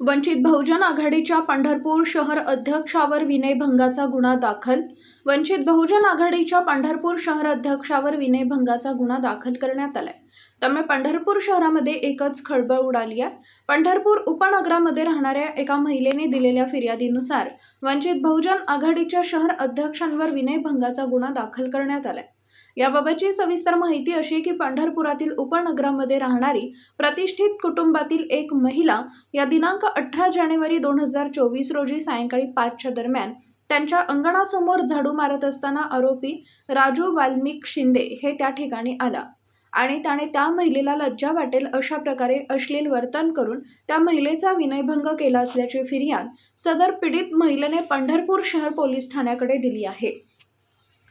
वंचित बहुजन आघाडीच्या पंढरपूर शहर अध्यक्षावर विनयभंगाचा गुन्हा दाखल. वंचित बहुजन आघाडीच्या पंढरपूर शहर अध्यक्षावर विनयभंगाचा गुन्हा दाखल करण्यात आलाय. त्यामुळे पंढरपूर शहरामध्ये एकच खळबळ उडाली आहे. पंढरपूर उपनगरामध्ये राहणाऱ्या एका महिलेने दिलेल्या फिर्यादीनुसार वंचित बहुजन आघाडीच्या शहर अध्यक्षांवर विनयभंगाचा गुन्हा दाखल करण्यात आलाय. याबाबतची सविस्तर माहिती अशी आहे की पंढरपुरातील उपनगरामध्ये राहणारी प्रतिष्ठित कुटुंबातील एक महिला या दिनांक अठरा जानेवारी दोन हजार चोवीस रोजी सायंकाळी पाचच्या दरम्यान त्यांच्या अंगणासमोर झाडू मारत असताना आरोपी राजू वाल्मिक शिंदे हे त्या ठिकाणी आला. आणि त्याने त्या महिलेला लज्जा वाटेल अशा प्रकारे अश्लील वर्तन करून त्या महिलेचा विनयभंग केला असल्याची फिर्याद सदर पीडित महिलेने पंढरपूर शहर पोलीस ठाण्याकडे दिली आहे.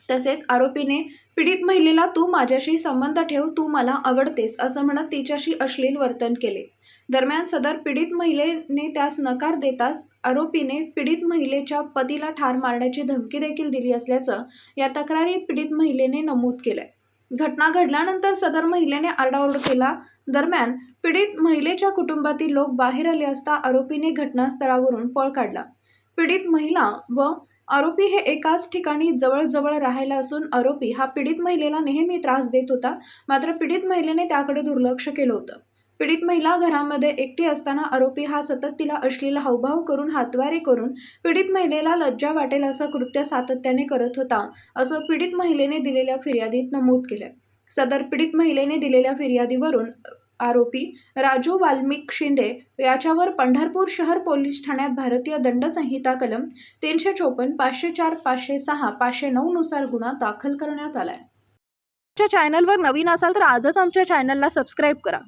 तसेच आरोपीने पीडित महिलेला तू माझ्याशी संबंध ठेव तू मला आवडतेस असं म्हणत तिच्याशी अश्लील वर्तन केले. दरम्यान सदर पीडित महिलेने त्यास नकार देताच आरोपीने पीडित महिलेच्या पतीला ठार मारण्याची धमकी देखील दिली असल्याचं या तक्रारीत पीडित महिलेने नमूद केलंय. घटना घडल्यानंतर सदर महिलेने आरडाओरड केला. दरम्यान पीडित महिलेच्या कुटुंबातील लोक बाहेर आले असता आरोपीने घटनास्थळावरून पळ काढला. पीडित महिला व आरोपी हे एकाच ठिकाणी जवळजवळ राहायला असून आरोपी हा पीडित महिलेला नेहमी त्रास देत होता मात्र पीडित महिलेने त्याकडे दुर्लक्ष केलं होतं. पीडित महिला घरामध्ये एकटी असताना आरोपी हा सतत तिला अश्लील हावभाव करून हातवारे करून पीडित महिलेला लज्जा वाटेल असं कृत्य सातत्याने करत होता असं पीडित महिलेने दिलेल्या फिर्यादीत नमूद केलं सदर पीडित महिलेने दिलेल्या फिर्यादीवरून आरोपी राजू वाल्मिक शिंदे याच्यावर पंढरपूर शहर पोलीस ठाण्यात भारतीय दंड संहिता कलम तीनशे चोपन्न पाचशे चार पाचशे सहा पाचशे नऊ नुसार गुन्हा दाखल करण्यात आलाय. आमच्या चॅनलवर नवीन असाल तर आजच आमच्या चॅनलला सबस्क्राईब करा.